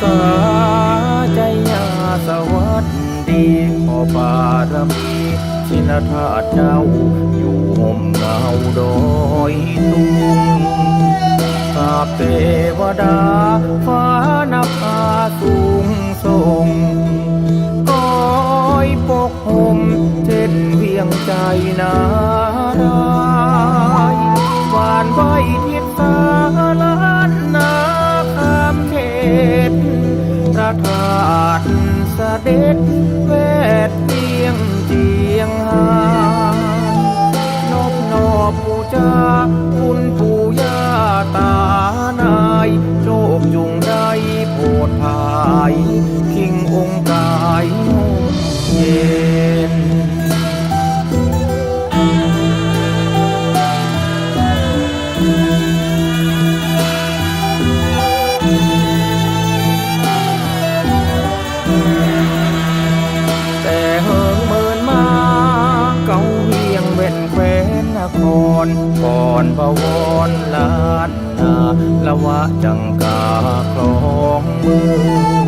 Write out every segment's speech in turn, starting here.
สาใจยาสวัสดีขอบารมี ชินธาเจ้า อยู่ห่มเงาดอยตุงตาเทวดา ฟ้านภาสูงส่งคอยปกห่มเช่นเวียงใจนารายหวานไว้ทิศสาลานนาคามเขตพระธาตุเสด็จ จังกาคลองเมือง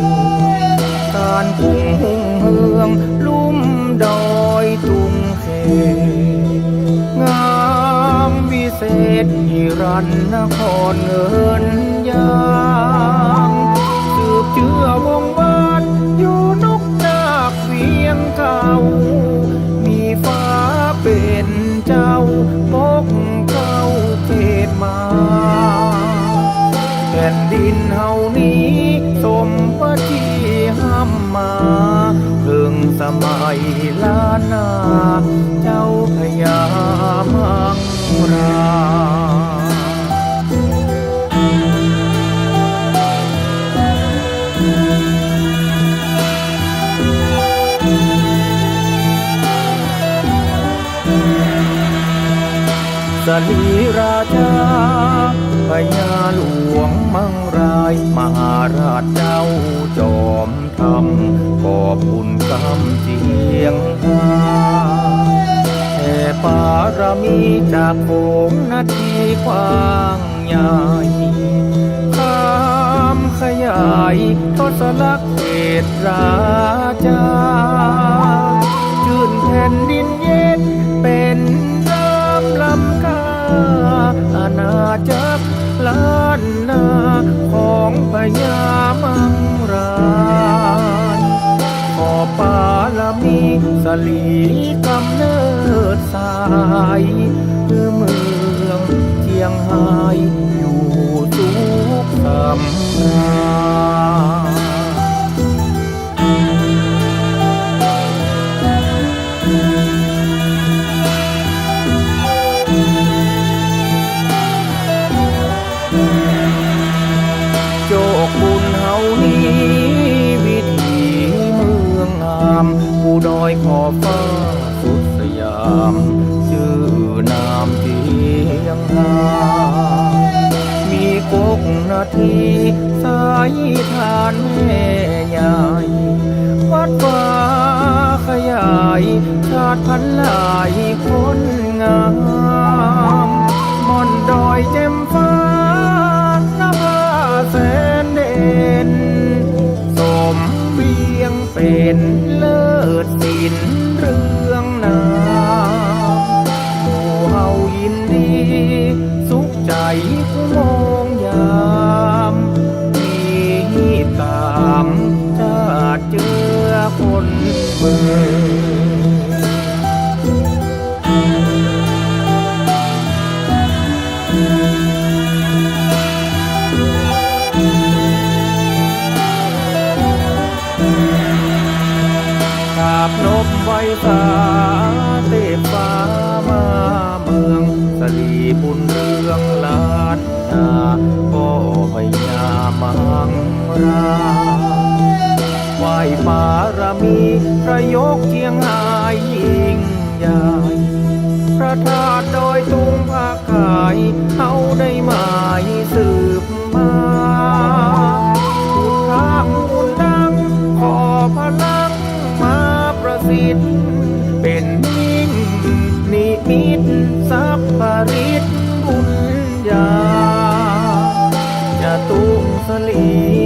การพุ่งหุ่งเฮืองลุ่มดอยตุงเขงามวิเศษยิรันนครเงิน ลีราชาพญาหลวงมังรายมหาราชเจ้าจอมทำขอบคุณกำเจียงหาแผ่ปารมีจากโขงนาทีกว้างใหญ่ข้ามขยายทศลักษณ์เขตรา สลีกำเนิดสายคือเมืองเชียงไฮ้อยู่สุขสำราญ ยงหามีกกนาทีสายทานแม่ใหญ่วัดฟ้าขยายชาติพันหลายคนงามมอนดอยเจ็มฟ้านภาแสนเด่นสมเบียงเป็นเลิศสินเรือ สาเทพฟ้ามาเมืองสลีบุญเรืองล้านนาก็พญามังราไหวปารมีประยกเคียงหายยิ่งใหญ่พระธาตุโดอยตุงภาคายเอาได้หมายสืบมา ตุง